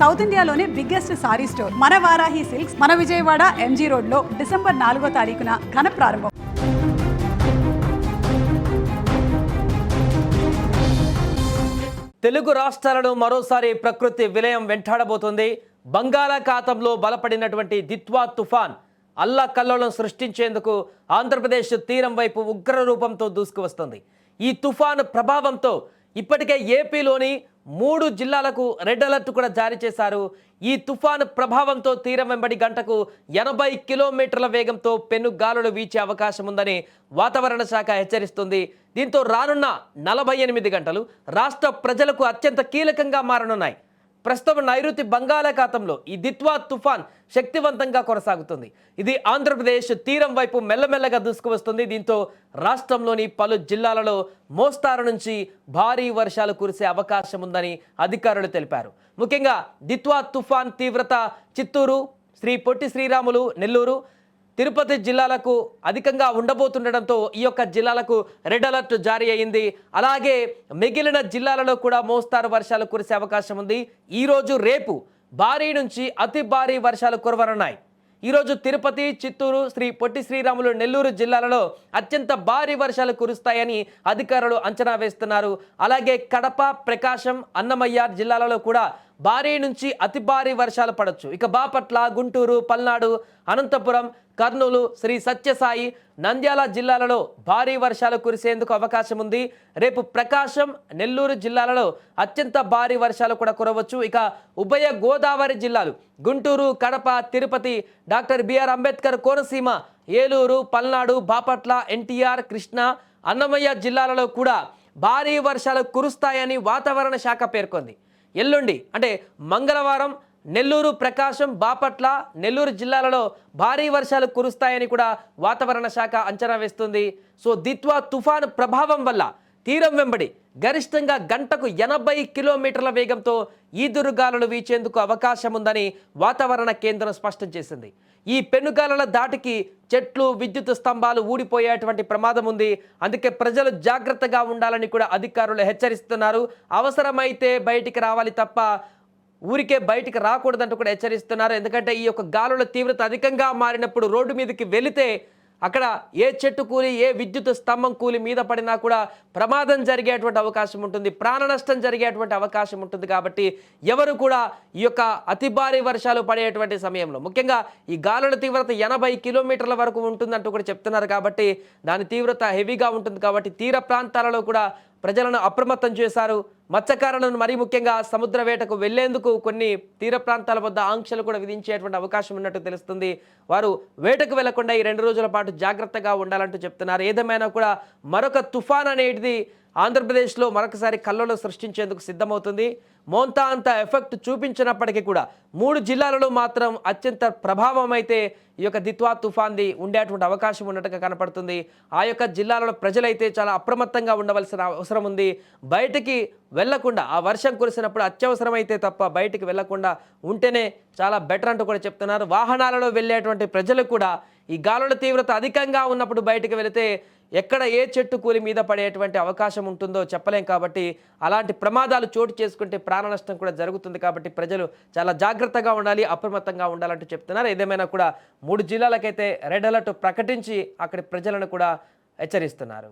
South ఇండియాలోనే biggest sorry store. మన Varahi silks మన విజయవాడ ఎంజీ రోడ్లో డిసెంబర్ నాలుగో తారీఖున ఘన ప్రారంభం. తెలుగు రాష్ట్రాలను మరోసారి ప్రకృతి విలయం వెంటాడబోతుంది. బంగాళాఖాతంలో బలపడినటువంటి దిత్వా తుఫాన్ అల్లా కల్లోలం సృష్టించేందుకు ఆంధ్రప్రదేశ్ తీరం వైపు ఉగ్ర రూపంతో దూసుకువస్తుంది. ఈ తుఫాను ప్రభావంతో ఇప్పటికే ఏపీలోని మూడు జిల్లాలకు రెడ్ అలర్ట్ కూడా జారీ చేశారు. ఈ తుఫాను ప్రభావంతో తీరం వెంబడి గంటకు ఎనభై కిలోమీటర్ల వేగంతో పెను గాలులు వీచే అవకాశం ఉందని వాతావరణ శాఖ హెచ్చరిస్తుంది. దీంతో రానున్న నలభై ఎనిమిది గంటలు రాష్ట్ర ప్రజలకు అత్యంత కీలకంగా మారనున్నాయి. ప్రస్తుతం నైరుతి బంగాళాఖాతంలో ఈ దిత్వా తుఫాన్ శక్తివంతంగా కొనసాగుతుంది. ఇది ఆంధ్రప్రదేశ్ తీరం వైపు మెల్లమెల్లగా దూసుకువస్తుంది. దీంతో రాష్ట్రంలోని పలు జిల్లాలలో మోస్తారు నుంచి భారీ వర్షాలు కురిసే అవకాశం ఉందని అధికారులు తెలిపారు. ముఖ్యంగా దిత్వా తుఫాన్ తీవ్రత చిత్తూరు శ్రీ పొట్టి శ్రీరాములు నెల్లూరు తిరుపతి జిల్లాలకు అధికంగా ఉండబోతుండడంతో ఈ యొక్క జిల్లాలకు రెడ్ అలర్ట్ జారీ అయింది. అలాగే మిగిలిన జిల్లాలలో కూడా మోస్తారు వర్షాలు కురిసే అవకాశం ఉంది. ఈరోజు రేపు భారీ నుంచి అతి భారీ వర్షాలు కురవనున్నాయి. ఈరోజు తిరుపతి చిత్తూరు శ్రీ పొట్టి శ్రీరాములు నెల్లూరు జిల్లాలలో అత్యంత భారీ వర్షాలు కురుస్తాయని అధికారులు అంచనా వేస్తున్నారు. అలాగే కడప ప్రకాశం అన్నమయ్య జిల్లాలలో కూడా భారీ నుంచి అతి భారీ వర్షాలు పడవచ్చు ఇక బాపట్ల గుంటూరు పల్నాడు అనంతపురం కర్నూలు శ్రీ సత్యసాయి నంద్యాల జిల్లాలలో భారీ వర్షాలు కురిసేందుకు అవకాశం ఉంది. రేపు ప్రకాశం నెల్లూరు జిల్లాలలో అత్యంత భారీ వర్షాలు కూడా కురవచ్చు. ఇక ఉభయ గోదావరి జిల్లాలు Guntur Kadapa Tirupati doctor B R Ambedkar Konaseema Eluru Palnadu Bapatla NTR Krishna Annamayya జిల్లాలలో కూడా భారీ వర్షాలు కురుస్తాయని వాతావరణ శాఖ పేర్కొంది. ఎల్లుండి అంటే మంగళవారం నెల్లూరు ప్రకాశం బాపట్ల నెల్లూరు జిల్లాలలో భారీ వర్షాలు కురుస్తాయని కూడా వాతావరణ శాఖ అంచనా వేస్తుంది. సో దిత్వా తుఫాను ప్రభావం వల్ల తీరం వెంబడి గరిష్టంగా గంటకు ఎనభై కిలోమీటర్ల వేగంతో ఈదురుగాలులు వీచేందుకు అవకాశం ఉందని వాతావరణ కేంద్రం స్పష్టం చేసింది. ఈ పెనుగాలల దాటికి చెట్లు విద్యుత్ స్తంభాలు ఊడిపోయేటువంటి ప్రమాదం ఉంది. అందుకే ప్రజలు జాగ్రత్తగా ఉండాలని కూడా అధికారులు హెచ్చరిస్తున్నారు. అవసరమైతే బయటికి రావాలి తప్ప ఊరికే బయటికి రాకూడదంటూ కూడా హెచ్చరిస్తున్నారు. ఎందుకంటే ఈ యొక్క గాలుల తీవ్రత అధికంగా మారినప్పుడు రోడ్డు మీదకి వెళితే అక్కడ ఏ చెట్టు కూలి ఏ విద్యుత్ స్తంభం కూలి మీద పడినా కూడా ప్రమాదం జరిగేటువంటి అవకాశం ఉంటుంది ప్రాణ నష్టం జరిగేటువంటి అవకాశం ఉంటుంది కాబట్టి ఎవరు కూడా ఈ యొక్క అతి భారీ వర్షాలు పడేటువంటి సమయంలో ముఖ్యంగా ఈ గాలుల తీవ్రత ఎనభై కిలోమీటర్ల వరకు ఉంటుందంటూ కూడా చెప్తున్నారు కాబట్టి దాని తీవ్రత హెవీగా ఉంటుంది కాబట్టి తీర ప్రాంతాలలో కూడా ప్రజలను అప్రమత్తం చేశారు. మత్స్యకారులను మరీ ముఖ్యంగా సముద్ర వేటకు వెళ్ళేందుకు కొన్ని తీర ప్రాంతాల వద్ద ఆంక్షలు కూడా విధించేటువంటి అవకాశం ఉన్నట్టు తెలుస్తుంది. వారు వేటకు వెళ్ళకుండా ఈ రెండు రోజుల పాటు జాగ్రత్తగా ఉండాలంటూ చెప్తున్నారు. ఏదేమైనా కూడా మరొక తుఫాన్ అనేది ఆంధ్రప్రదేశ్లో మరొకసారి కల్లోలు సృష్టించేందుకు సిద్ధమవుతుంది. మోంతా అంత ఎఫెక్ట్ చూపించినప్పటికీ కూడా మూడు జిల్లాలలో మాత్రం అత్యంత ప్రభావం అయితే ఈ యొక్క దిత్వా తుఫాన్ది ఉండేటువంటి అవకాశం ఉన్నట్టుగా కనపడుతుంది. ఆ యొక్క జిల్లాలలో ప్రజలైతే చాలా అప్రమత్తంగా ఉండవలసిన అవసరం ఉంది. బయటికి వెళ్ళకుండా ఆ వర్షం కురిసినప్పుడు అత్యవసరమైతే తప్ప బయటికి వెళ్ళకుండా ఉంటేనే చాలా బెటర్ అంటూ కూడా చెప్తున్నారు. వాహనాలలో వెళ్ళేటువంటి ప్రజలు కూడా ఈ గాలుల తీవ్రత అధికంగా ఉన్నప్పుడు బయటకు వెళితే ఎక్కడ ఏ చెట్టు కూలి మీద పడేటువంటి అవకాశం ఉంటుందో చెప్పలేం కాబట్టి అలాంటి ప్రమాదాలు చోటు చేసుకుంటే ప్రాణ నష్టం కూడా జరుగుతుంది కాబట్టి ప్రజలు చాలా జాగ్రత్తగా ఉండాలి అప్రమత్తంగా ఉండాలంటూ చెప్తున్నారు. ఏదేమైనా కూడా మూడు జిల్లాలకైతే రెడ్ అలర్ట్ ప్రకటించి అక్కడి ప్రజలను కూడా హెచ్చరిస్తున్నారు.